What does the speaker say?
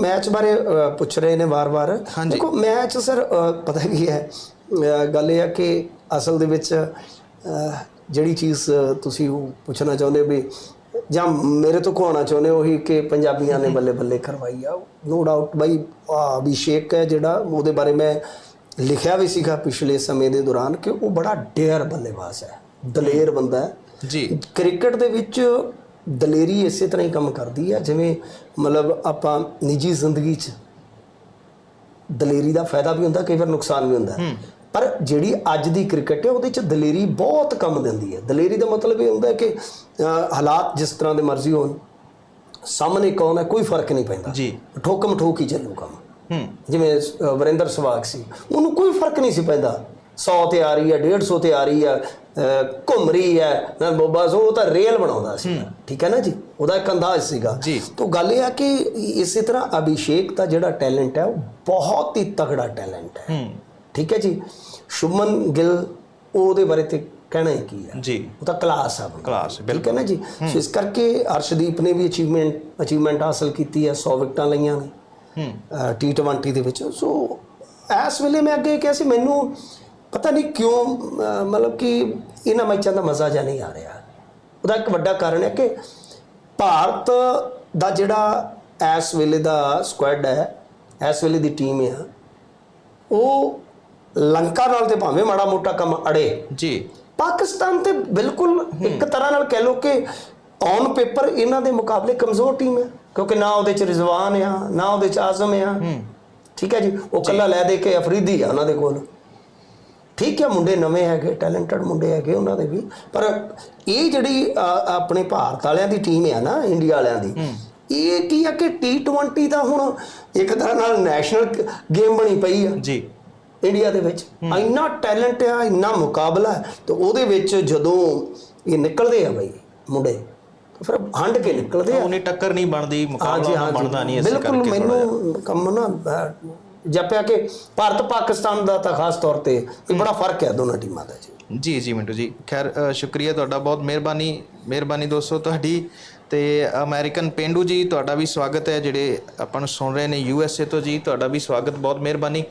Match ਬਾਰੇ ਪੁੱਛ ਰਹੇ ਨੇ ਵਾਰ-ਵਾਰ। ਦੇਖੋ ਮੈਚ ਸਰ ਪਤਾ ਕੀ ਹੈ ਗੱਲ ਇਹ ਹੈ ਕਿ ਅਸਲ ਦੇ ਵਿੱਚ ਜਿਹੜੀ ਚੀਜ਼ ਤੁਸੀਂ ਉਹ ਪੁੱਛਣਾ ਚਾਹੁੰਦੇ ਹੋ ਵੀ ਜਾਂ ਮੇਰੇ ਤੋਂ ਕਹਾਉਣਾ ਚਾਹੁੰਦੇ ਹੋ ਉਹੀ ਕਿ ਪੰਜਾਬੀਆਂ ਨੇ ਬੱਲੇ ਬੱਲੇ ਕਰਵਾਈ ਆ। ਨੋ ਡਾਊਟ ਬਾਈ ਆਹ ਅਭਿਸ਼ੇਕ ਹੈ ਜਿਹੜਾ ਉਹਦੇ ਬਾਰੇ ਮੈਂ ਲਿਖਿਆ ਵੀ ਸੀਗਾ ਪਿਛਲੇ ਸਮੇਂ ਦੇ ਦੌਰਾਨ ਕਿ ਉਹ ਬੜਾ ਡੇਅਰ ਬੱਲੇਬਾਜ਼ ਹੈ ਦਲੇਰ ਬੰਦਾ ਹੈ। ਜੀ। ਕ੍ਰਿਕਟ ਦੇ ਵਿੱਚ ਦਲੇਰੀ ਇਸੇ ਤਰ੍ਹਾਂ ਹੀ ਕੰਮ ਕਰਦੀ ਹੈ ਜਿਵੇਂ ਮਤਲਬ ਆਪਾਂ ਨਿੱਜੀ ਜ਼ਿੰਦਗੀ 'ਚ ਦਲੇਰੀ ਦਾ ਫਾਇਦਾ ਵੀ ਹੁੰਦਾ ਕਈ ਵਾਰ ਨੁਕਸਾਨ ਵੀ ਹੁੰਦਾ। ਪਰ ਜਿਹੜੀ ਅੱਜ ਦੀ ਕ੍ਰਿਕਟ ਹੈ ਉਹਦੇ 'ਚ ਦਲੇਰੀ ਬਹੁਤ ਕੰਮ ਦਿੰਦੀ ਹੈ ਦਲੇਰੀ ਦਾ ਮਤਲਬ ਇਹ ਹੁੰਦਾ ਕਿ ਹਾਲਾਤ ਜਿਸ ਤਰ੍ਹਾਂ ਦੇ ਮਰਜ਼ੀ ਹੋਣ ਸਾਹਮਣੇ ਕੌਣ ਹੈ ਕੋਈ ਫ਼ਰਕ ਨਹੀਂ ਪੈਂਦਾ। ਜੀ। ਠੋਕਮ ਠੋਕ ਹੀ ਚੱਲੂ ਕੰਮ। ਹੂੰ। ਜਿਵੇਂ ਵਰਿੰਦਰ ਸਵਾਗ ਸੀ ਉਹਨੂੰ ਕੋਈ ਫ਼ਰਕ ਨਹੀਂ ਸੀ ਪੈਂਦਾ। 100 ਤੇ ਆ ਰਹੀ ਹੈ 150 ਤੇ ਆ ਰਹੀ ਹੈ ਘੁੰਮ ਰਹੀ ਹੈ ਨਾ ਬਸ ਉਹ ਤਾਂ ਰੇਲ ਬਣਾਉਂਦਾ ਸੀ। ਠੀਕ ਹੈ ਨਾ ਜੀ? ਉਹਦਾ ਇੱਕ ਅੰਦਾਜ਼ ਸੀਗਾ। ਤਾਂ ਗੱਲ ਇਹ ਆ ਕਿ ਇਸੇ ਤਰ੍ਹਾਂ ਅਭਿਸ਼ੇਕ ਦਾ ਜਿਹੜਾ ਟੈਲੈਂਟ ਹੈ ਉਹ ਬਹੁਤ ਹੀ ਤਗੜਾ ਟੈਲੈਂਟ ਹੈ। ਠੀਕ ਹੈ ਜੀ? ਸ਼ੁਭਮਨ ਗਿੱਲ ਉਹਦੇ ਬਾਰੇ ਤੇ ਕਹਿਣਾ ਹੀ ਕੀ ਹੈ? ਜੀ। ਉਹ ਤਾਂ ਕਲਾਸ ਆ। ਕਲਾਸ ਠੀਕ ਹੈ ਨਾ ਜੀ? ਸੋ ਇਸ ਕਰਕੇ ਅਰਸ਼ਦੀਪ ਨੇ ਵੀ ਅਚੀਵਮੈਂਟ ਅਚੀਵਮੈਂਟ ਹਾਸਲ ਕੀਤੀ ਹੈ 100 ਵਿਕਟਾਂ ਲਈਆਂ ਨੇ। ਹੂੰ। ਟੀ20 ਦੇ ਵਿੱਚ। ਸੋ ਇਸ ਵੇਲੇ ਮੈਂ ਅੱਗੇ ਕਿਹਾ ਸੀ ਮੈਨੂੰ ਪਤਾ ਨਹੀਂ ਕਿਉਂ ਮਤਲਬ ਕਿ ਇਹਨਾਂ ਮੈਚਾਂ ਦਾ ਮਜ਼ਾ ਜਾਂ ਨਹੀਂ ਆ ਰਿਹਾ। ਉਹਦਾ ਇੱਕ ਵੱਡਾ ਕਾਰਨ ਹੈ ਕਿ ਭਾਰਤ ਦਾ ਜਿਹੜਾ ਇਸ ਵੇਲੇ ਦਾ ਸਕੁਐਡ ਹੈ ਇਸ ਵੇਲੇ ਦੀ ਟੀਮ ਹੈ ਉਹ ਲੰਕਾ ਨਾਲ ਤੇ ਭਾਵੇਂ ਮਾੜਾ ਮੋਟਾ ਕੰਮ ਅੜੇ। ਜੀ। ਪਾਕਿਸਤਾਨ ਤੇ ਬਿਲਕੁਲ ਇੱਕ ਤਰ੍ਹਾਂ ਨਾਲ ਕਹਿ ਲੋ ਕਿ ਔਨ ਪੇਪਰ ਇਹਨਾਂ ਦੇ ਮੁਕਾਬਲੇ ਕਮਜ਼ੋਰ ਟੀਮ ਹੈ ਕਿਉਂਕਿ ਨਾ ਉਹਦੇ ਚ ਰਿਜ਼ਵਾਨ ਆ ਨਾ ਉਹਦੇ ਚ ਆਜ਼ਮ ਆ। ਠੀਕ ਹੈ ਜੀ? ਉਹ ਕੱਲਾ ਲੈ ਦੇ ਕੇ ਅਫਰੀਦੀ ਆ ਉਹਨਾਂ ਦੇ ਕੋਲ। ਠੀਕ ਹੈ ਮੁੰਡੇ ਨਵੇਂ ਹੈਗੇ ਟੈਲੈਂਟਡ ਮੁੰਡੇ ਹੈਗੇ ਉਹਨਾਂ ਦੇ ਵੀ। ਪਰ ਇਹ ਜਿਹੜੀ ਆਪਣੇ ਭਾਰਤ ਵਾਲਿਆਂ ਦੀ ਟੀਮ ਹੈ ਨਾ ਇੰਡੀਆ ਵਾਲਿਆਂ ਦੀ ਇਹ ਕੀ ਆ ਕਿ T20 ਦਾ ਹੁਣ ਇੱਕ ਤਰ੍ਹਾਂ ਨਾਲ ਨੈਸ਼ਨਲ ਗੇਮ ਬਣੀ ਪਈ ਆ। ਜੀ। ਇੰਡੀਆ ਦੇ ਵਿੱਚ। ਇੰਨਾ ਟੈਲੈਂਟ ਆ ਇੰਨਾ ਮੁਕਾਬਲਾ ਤੇ ਉਹਦੇ ਵਿੱਚ ਜਦੋਂ ਇਹ ਨਿਕਲਦੇ ਆ ਬਈ ਮੁੰਡੇ ਫਿਰ ਹੰਡ ਕੇ ਨਿਕਲਦੇ ਆ। ਉਹਨੇ ਟੱਕਰ ਨਹੀਂ ਬਣਦੀ ਮੁਕਾਬਲਾ ਬਣਦਾ ਨਹੀਂ ਇਸੇ ਬਿਲਕੁਲ ਕਰਕੇ ਜਿਹਾ। ਮੈਨੂੰ ਕੰਮ ਨਾ ਜਪਿਆ ਕਿ ਭਾਰਤ ਪਾਕਿਸਤਾਨ ਦਾ ਤਾਂ ਖਾਸ ਤੌਰ ਤੇ ਇਹ ਬੜਾ ਫ਼ਰਕ ਹੈ ਦੋਨਾਂ ਟੀਮਾਂ ਦਾ ਜੀ। ਜੀ ਜੀ ਮਿੰਟੂ ਜੀ, ਖੈਰ ਸ਼ੁਕਰੀਆ ਤੁਹਾਡਾ, ਬਹੁਤ ਮਿਹਰਬਾਨੀ ਮਿਹਰਬਾਨੀ ਦੋਸਤੋ ਤੁਹਾਡੀ ਤੇ ਅਮਰੀਕਨ ਪੇਂਡੂ ਜੀ, ਤੁਹਾਡਾ ਵੀ ਸਵਾਗਤ ਹੈ, ਜਿਹੜੇ ਆਪਾਂ ਨੂੰ ਸੁਣ ਰਹੇ ਨੇ ਯੂ ਐਸ ਏ ਤੋਂ ਜੀ, ਤੁਹਾਡਾ ਵੀ ਸਵਾਗਤ, ਬਹੁਤ ਮਿਹਰਬਾਨੀ।